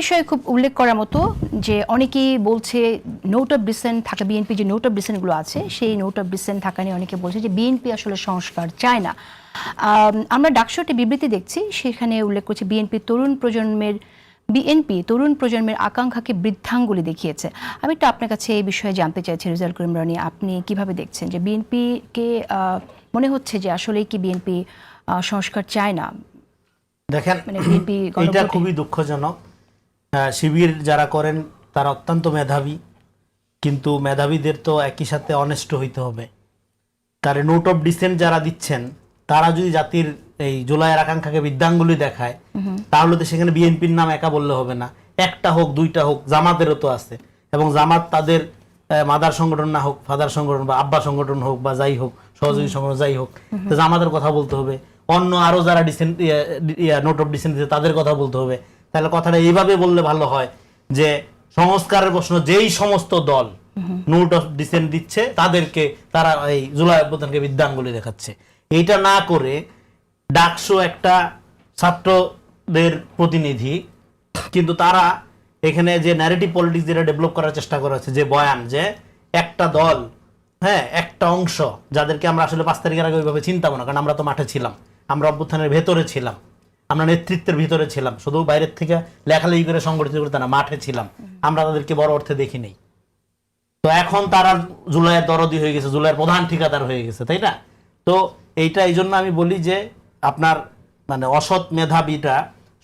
বিষয়ে খুব উল্লেখ করার মতো যে অনেকেই বলছে নোট অফ ডিসেন্ট থাকা বিএনপি যে নোট অফ ডিসেন্টগুলো আছে সেই নোট অফ ডিসেন্ট থাকা নিয়ে অনেকে বলছে যে বিএনপি আসলে সংস্কার চায় না। আমরা ডাকসু একটা বিবৃতি দেখছি সেখানে উল্লেখ করছে বিএনপি তরুণ প্রজন্মের বিএনপি তরুণ প্রজন্মের আকাঙ্ক্ষাকে বৃদ্ধাঙ্গুলি দেখিয়েছে। আমি একটু আপনার কাছে এই বিষয়ে জানতে চাইছি রেজাল্ট করিম রানী আপনি কীভাবে দেখছেন যে বিএনপিকে মনে হচ্ছে যে আসলে কি বিএনপি সংস্কার চায় না? দেখেন মানে এটা খুবই দুঃখজনক। শিবির যারা করেন তারা অত্যন্ত মেধাবী। কিন্তু মেধাবীদের তো একই সাথে অনেস্ট হইতে হবে। তার নোট অফ ডিসেন্ট যারা দিচ্ছেন তারা যদি জাতির এই জুলাইয়ের আকাঙ্ক্ষাকে বিদ্যাঙ্গুলি দেখায় তাহলে তো সেখানে বিএনপির নাম একা বললে হবে না। একটা হোক দুইটা হোক জামাতেরও তো আছে। এবং জামাত তাদের মাদার সংগঠন না হোক ফাদার সংগঠন বা আব্বা সংগঠন হোক বা যাই হোক সহযোগী সংগঠন যাই হোক তো জামাতের কথা বলতে হবে। অন্য আরও যারা ডিসেন্ট নোট অফ ডিসেন্ট দিচ্ছে তাদের কথা বলতে হবে। তাহলে কথাটা এইভাবে বললে ভালো হয় যে সংস্কারের প্রশ্ন যেই সমস্ত দল নোট অফ ডিসেন্ট দিচ্ছে তাদেরকে তারা এই জুলাই অভ্যুত্থানকে বিদ্যাঙ্গুলি দেখাচ্ছে। এইটা না করে ডাকসু একটা ছাত্রদের প্রতিনিধি কিন্তু তারা এখানে যে ন্যারেটিভ পলিটিক্স যেটা ডেভেলপ করার চেষ্টা করা হচ্ছে যে বয়ান যে একটা দল হ্যাঁ একটা অংশ যাদেরকে আমরা আসলে পাঁচ তারিখের আগে ওইভাবে চিন্তাবো না কারণ আমরা তো মাঠে ছিলাম আমরা অভ্যুত্থানের ভেতরে ছিলাম। আমরা নেতৃত্বের ভিতরে ছিলাম, শুধু বাইরের থেকে লেখালেখি করে সংগঠিত করতে না, মাঠে ছিলাম। আমরা তাদেরকে বড় অর্থে দেখি নেই তো এখন তারা জুলাইয়ের দরদি হয়ে গেছে, জুলাইয়ের প্রধান ঠিকাদার হয়ে গেছে, তাই না? তো এইটা এই জন্য আমি বলি যে, আপনার মানে অসৎ মেধাবীটা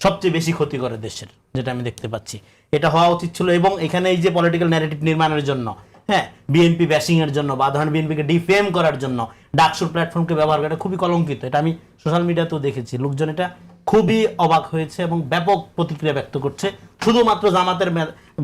সবচেয়ে বেশি ক্ষতি করে দেশের, যেটা আমি দেখতে পাচ্ছি। এটা হওয়া উচিত ছিল এবং এখানে এই যে পলিটিক্যাল ন্যারেটিভ নির্মাণের জন্য হ্যাঁ বিএনপি ব্যাশিং এর জন্য বা ধরেন বিএনপিকে ডিফেম করার জন্য, ডাকসুর প্ল্যাটফর্মকে ব্যবহার করা খুবই কলঙ্কিত। এটা আমি সোশ্যাল মিডিয়াতেও দেখেছি। লোকজন এটা খুবই অবাক হয়েছে এবং ব্যাপক প্রতিক্রিয়া ব্যক্ত করছে। শুধুমাত্র জামাতের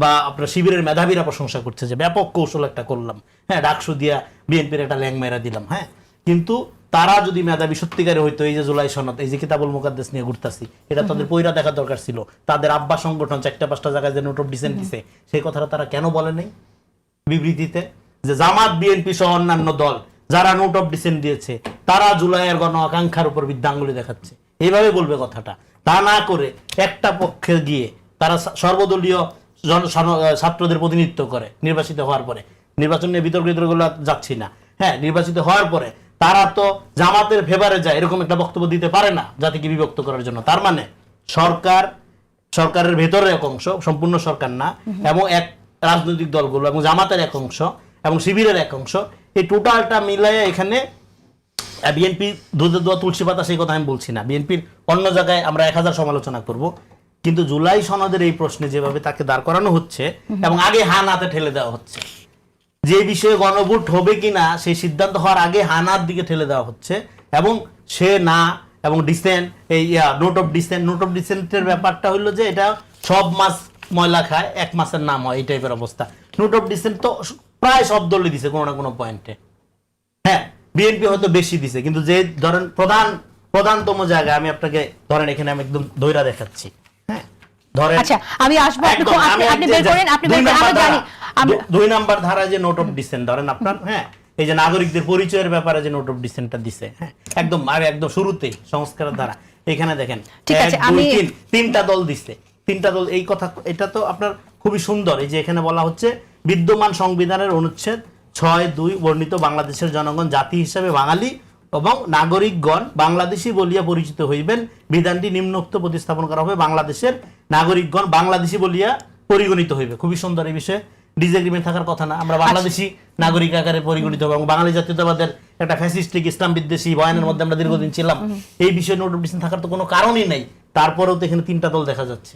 বা আপনার শিবিরের মেধাবীরা প্রশংসা করছে যে ব্যাপক কৌশল একটা করলাম। হ্যাঁ ডাকসু দিয়া বিএনপির একটা ল্যাং মেরা দিলাম হ্যাঁ। কিন্তু তারা যদি মেধাবী সত্যিকারে হইতো এই যে জুলাই সনদ এই যে কিতাবুল মুকাদ্দেস নিয়ে ঘুরতাছি এটা তাদের পয়রা দেখা দরকার ছিল। তাদের আব্বা সংগঠন চারটা পাঁচটা জায়গায় যে নোট অফ ডিসেন্ট দিছে সেই কথাটা তারা কেন বলে নাই? বিবৃতিতে যে জামাত বিএনপি সহ অন্যান্য দল যারা নোট অফ ডিসেন্ট দিয়েছে তারা জুলাইয়ের গণ আকাঙ্ক্ষার উপর বিদ্যাঙ্গুলি দেখাচ্ছে। এইভাবে বলবে কথাটা। তা না করে একটা পক্ষে গিয়ে তারা সর্বদলীয় জন- ছাত্রদের প্রতিনিধিত্ব করে নির্বাচিত হওয়ার পরে। নির্বাচন নিয়ে বিতর্ক বিতর্কগুলো যাচ্ছি না। হ্যাঁ নির্বাচিত হওয়ার পরে তারা তো জামাতের ফেভারে যায় এরকম একটা বক্তব্য দিতে পারে না জাতিকে বিভক্ত করার জন্য। তার মানে সরকার সরকারের ভেতরের এক অংশ সম্পূর্ণ সরকার না এবং এক রাজনৈতিক দলগুলো এবং জামাতের এক অংশ এবং শিবিরের এক অংশ এই টোটালটা মিলাইয়া এখানে বিএনপি দুধের দোয়া তুলসী পাতা সেই কথা আমি বলছি না। বিএনপির অন্য জায়গায় আমরা এক হাজার সমালোচনা করব। কিন্তু জুলাই সনদের এই প্রশ্নে যেভাবে তাকে দাঁড় করানো হচ্ছে এবং আগে হানাতে ঠেলে দেওয়া হচ্ছে যে বিষয়ে গণভোট হবে কিনা সেই সিদ্ধান্ত হওয়ার আগে হানার দিকে ঠেলে দেওয়া হচ্ছে এবং সে না এবং ডিসেন্ট এই note of dissent note of ডিসেন্টের ব্যাপারটা হলো যে এটা সব মাস ময়লা খায় এক মাসের নাম হয় এই টাইপের অবস্থা। নোট অফ ডিসেন্ট তো প্রায় সব দলই দিছে কোনো না কোনো পয়েন্টে হ্যাঁ বিএনপি হয়তো বেশি দিছে কিন্তু যে ধরেন প্রধান প্রধানতম জায়গায় আমি আপনাকে ধরেন এখানে আমি একদম ধৈরা দেখাচ্ছি আচ্ছা আমি আসব আপনি একদম, খুব- আমি আপনি- আপনি বের করেন আপনি দুই বের করেন নাম্বার আমরা জানি ধারা- দুই নাম্বার ধারা যে নোট অফ ডিসেন্ট ধরেন আপনার হ্যাঁ? এই যে নাগরিকদের পরিচয়ের ব্যাপারে যে নোট অফ ডিসেন্টটা দিছে হ্যাঁ? একদম আরে একদম শুরুতেই সংস্কারের ধারা এখানে দেখেন ঠিক আছে, আমি- তিনটা দল দিছে তিনটা দল এই কথা এটা তো আপনার খুবই সুন্দর এই যে এখানে বলা হচ্ছে বিদ্যমান সংবিধানের অনুচ্ছেদ ছয় দুই বর্ণিত বাংলাদেশের জনগণ জাতি হিসেবে বাঙালি এবং নাগরিকগণ বাংলাদেশি বলিয়া পরিচিত হইবেন। বিধানটি নিম্নোক্ত প্রতিস্থাপন করা হবে। বাংলাদেশের নাগরিকগণ বাংলাদেশি বলিয়া পরিগণিত হইবে। খুবই সুন্দর এই বিষয়ে। ডিসএগ্রিমেন্ট থাকার কথা না। আমরা বাংলাদেশি নাগরিক আকারে পরিগণিত হবে এবং বাঙালি জাতীয়তাবাদের একটা ফ্যাসিস্টিক ইসলাম বিদ্বেষী বয়ানের মধ্যে আমরা দীর্ঘদিন ছিলাম। এই বিষয়ে নোট অফ থাকার তো কোনো কারণই নাই। তারপরেও তো এখানে তিনটা দল দেখা যাচ্ছে।